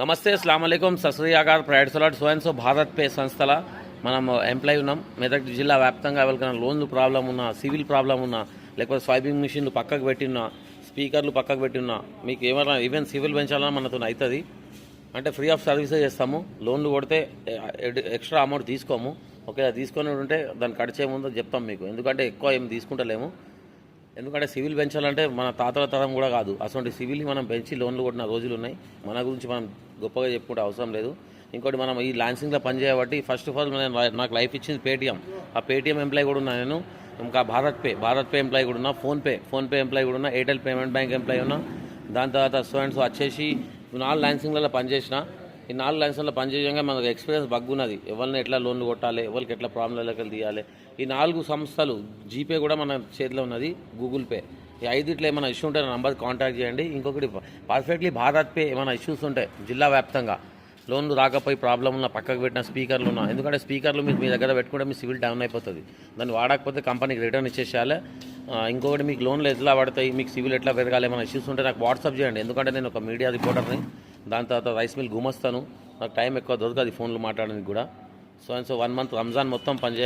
నమస్తే అస్సలం అయికం ప్రైడ్ ప్రైవేట్ సొలాట్ సో భారత్ పే సంస్థల మనం ఎంప్లాయ్ ఉన్నాం. మెదక్ జిల్లా వ్యాప్తంగా ఎవరికైనా లోన్లు ప్రాబ్లం ఉన్నా సివిల్ ప్రాబ్లం ఉన్నా లేకపోతే స్వైపింగ్ మిషన్లు పక్కకు పెట్టినా స్పీకర్లు పక్కకు పెట్టినా మీకు ఏమైనా ఈవెన్ సివిల్ పెంచాలన్నా మనతో అవుతుంది అంటే ఫ్రీ ఆఫ్ సర్వీసే చేస్తాము. లోన్లు కొడితే ఎక్స్ట్రా అమౌంట్ తీసుకోము. ఓకే తీసుకొని ఉంటే దాన్ని కట్ చేయముందో చెప్తాం మీకు. ఎందుకంటే ఎక్కువ ఏం తీసుకుంటలేము. ఎందుకంటే సివిల్ పెంచాలంటే మన తాతల తరం కూడా కాదు. అటువంటి సివిల్ మనం పెంచి లోన్లు కొట్టిన రోజులు ఉన్నాయి మన గురించి మనం గొప్పగా చెప్పుకుంటే అవసరం లేదు. ఇంకోటి మనం ఈ లాన్సింగ్లో పనిచేయబట్టి ఫస్ట్ ఆఫ్ ఆల్ నేను నాకు లైఫ్ ఇచ్చింది పేటీఎం. ఆ పేటీఎం ఎంప్లాయ్ కూడా ఉన్నా నేను. ఇంకా BharatPe BharatPe employee కూడా ఉన్నా ఫోన్పే ఫోన్పే ఎంప్లాయ్ కూడా ఉన్నా ఎయిర్టెల్ పేమెంట్ బ్యాంక్ ఎంప్లాయ్ ఉన్నా. దాని తర్వాత సో అండ్ సో వచ్చేసి నాలుగు లాన్సింగ్లలో పనిచేసిన. ఈ నాలుగు లైసెన్స్లో పనిచేయంగా మనకు ఎక్స్పీరియన్స్ బగ్గున్నది. ఎవరిని ఎట్లా లోన్లు కొట్టాలి ఎవరికి ఎట్లా ప్రాబ్లంలోకి తీయాలి. ఈ నాలుగు సంస్థలు జీపే కూడా మన చేతిలో ఉన్నది గూగుల్ పే. ఈ ఐదుట్లో ఏమైనా ఇష్యూ ఉంటే నా నంబర్ కాంటాక్ట్ చేయండి. ఇంకొకటి పర్ఫెక్ట్లీ భారత్ పే ఏమైనా ఇష్యూస్ ఉంటాయి జిల్లా వ్యాప్తంగా. లోన్లు రాకపోయి ప్రాబ్లం ఉన్న పక్కకు పెట్టిన స్పీకర్లు ఉన్నా. ఎందుకంటే స్పీకర్లు మీరు మీ దగ్గర పెట్టుకుంటే మీ సివిల్ డౌన్ అయిపోతుంది. దాన్ని వాడకపోతే కంపెనీకి రిటర్న్ ఇచ్చేసేయాలి. ఇంకొకటి మీకు లోన్లు ఎట్లా పడతాయి మీకు సివిల్ ఎట్లా పెరగాలి ఏమైనా ఇష్యూస్ ఉంటే నాకు వాట్సాప్ చేయండి. ఎందుకంటే నేను ఒక మీడియా రిపోర్టర్ని. దాని తర్వాత రైస్ మిల్ గుమస్తాను. నాకు టైం ఎక్కువ దొరకదు ఫోన్లు మాట్లాడడానికి కూడా. So and so one month Ramzan మొత్తం పనిచేయ